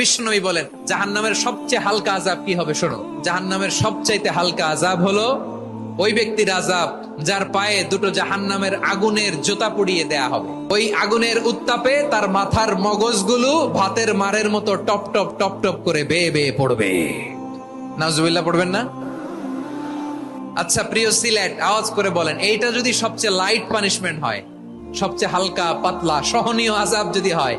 বিষ্ণুই বলেন, জাহান্নামের সবচেয়ে হালকা আজাব কি হবে শোনো? জাহান্নামের সবচাইতে হালকা আজাব হলো ওই ব্যক্তির আজাব যার পায়ে দুটো জাহান্নামের আগুনের জোতা পুড়িয়ে দেয়া হবে। ওই আগুনের উত্তাপে তার মাথার মগজগুলো ভাতের মারের মতো টপ টপ টপ টপ করে বেয়ে বেয়ে পড়বে। নাজুবিল্লাহ পড়বেন না? আচ্ছা প্রিয় সিলেট, আওয়াজ করে বলেন, এইটা যদি সবচেয়ে লাইট পানিশমেন্ট হয়, সবচেয়ে হালকা, পাতলা, সহনীয় আজাব যদি হয়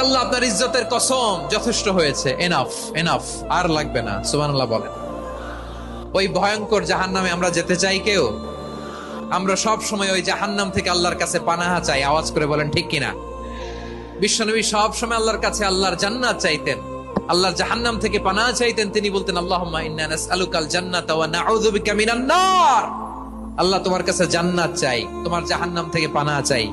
আল্লাহ ইজ্জতের কসম যথেষ্ট হয়েছে। আর লাগবে না বলেন। ওই ভয়ঙ্কর জাহান্নামে আমরা যেতে চাই কেউ? আমরা সব সময় ওই জাহান্নাম থেকে আল্লাহর কাছে পানাহা চাই, আওয়াজ করে বলেন, ঠিক কিনা? বিশ্বনবী সব সময় আল্লাহর কাছে আল্লাহর জান্নাত চাইতেন। আল্লাহর জাহান্নাম থেকে পানাহা চাইতেন, তিনি বলতেন, আল্লাহুম্মা আল্লাহ তোমার কাছে জান্নাত চাই, তোমার জাহান্নাম থেকে পানাহা চাই।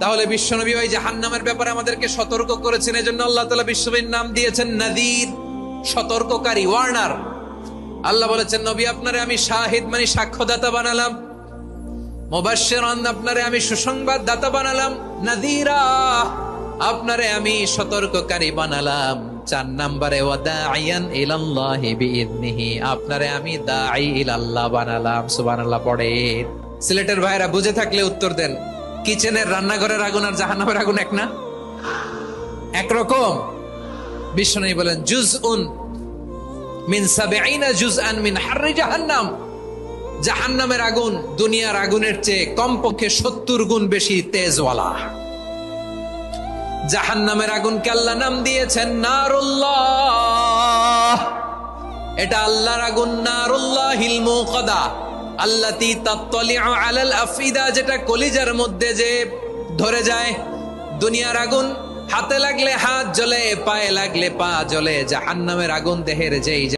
তাহলে বিশ্বনবী ওই জাহান্নামের ব্যাপারে আমাদেরকে সতর্ক করেছেন, এজন্য আল্লাহ তাআলা বিশ্বনবীর নাম দিয়েছেন নাদির, সতর্ককারী, ওয়ার্নার। আল্লাহ বলেছেন, নবী, আপনারে আমি শাহিদ মানে সাক্ষ্যদাতা বানালাম। মুবাশশিরান আপনারে আমি সুসংবাদ দাতা বানালাম। নাদিরা, আপনারে আমি সতর্ককারী বানালাম। চার নাম্বারে আপনারে আমি দাঈ ইলাল্লাহ বানালাম। সুবহানাল্লাহ পড়ে সিলেটের ভাইরা বুঝে থাকলে উত্তর দেন। কিচেনের রান্নাঘরের আগুন আর জাহান্নামের আগুন এক না? একরকম বিষ্ণু বলেন জুজ উন মিন সাবেআইনা জুজআন মিন হাররি জাহান্নাম। জাহান্নামের আগুন দুনিয়ার আগুনের চেয়ে কমপক্ষে সত্তর গুণ বেশি তেজওয়ালা। জাহান্নামের আগুনকে আল্লাহ নাম দিয়েছেন নারুল্লাহ। এটা আল্লাহর আগুন, নারুল্লাহিল মুকাদা আল্লাতি তাত্তালিউ আলাল আফিদা যেটা কলিজার মধ্যে যে ধরে যায় দুনিয়ার আগুন, হাতে লাগলে হাত জ্বলে, পায়ে লাগলে পা জ্বলে, জাহান্নামের আগুন দেহের যেই